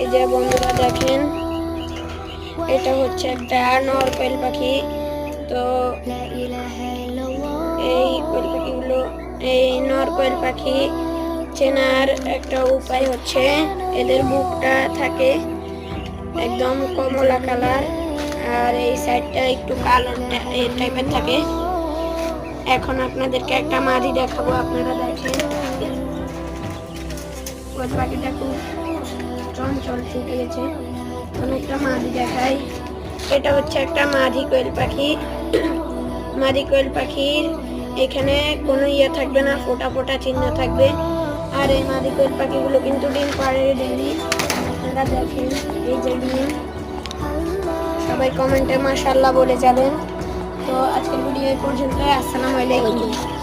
এই যে বন্ধুরা দেখেন, এটা হচ্ছে একটা নরপেল পাখি। তো এই পাখিগুলো, এই নরকোয়েল পাখি চেনার একটা উপায় হচ্ছে এদের বুকটা থাকে একদম কমলা কালার, আর এই সাইডটা একটু কালো টাইপের থাকে। এখন আপনাদেরকে একটা মাদি দেখাবো, আপনারা দেখেন। কোয়েল পাখিটা খুব চঞ্চল এখন একটা মাদি দেখাই এটা হচ্ছে একটা মাদি কোয়েল পাখি। মাদি কোয়েল পাখির এখানে কোনো ইয়ে থাকবে না, ফোটা ফোটা চিহ্ন থাকবে। আর এই মাদি কোয়েল পাখিগুলো কিন্তু ডিম পাড়ে ডেলি আপনারা দেখেন এই যে ডিম। সবাই কমেন্টে মাশাল্লাহ বলে যাবেন। তো আজকের ভিডিও এই পর্যন্ত আসসালামু আলাইকুম।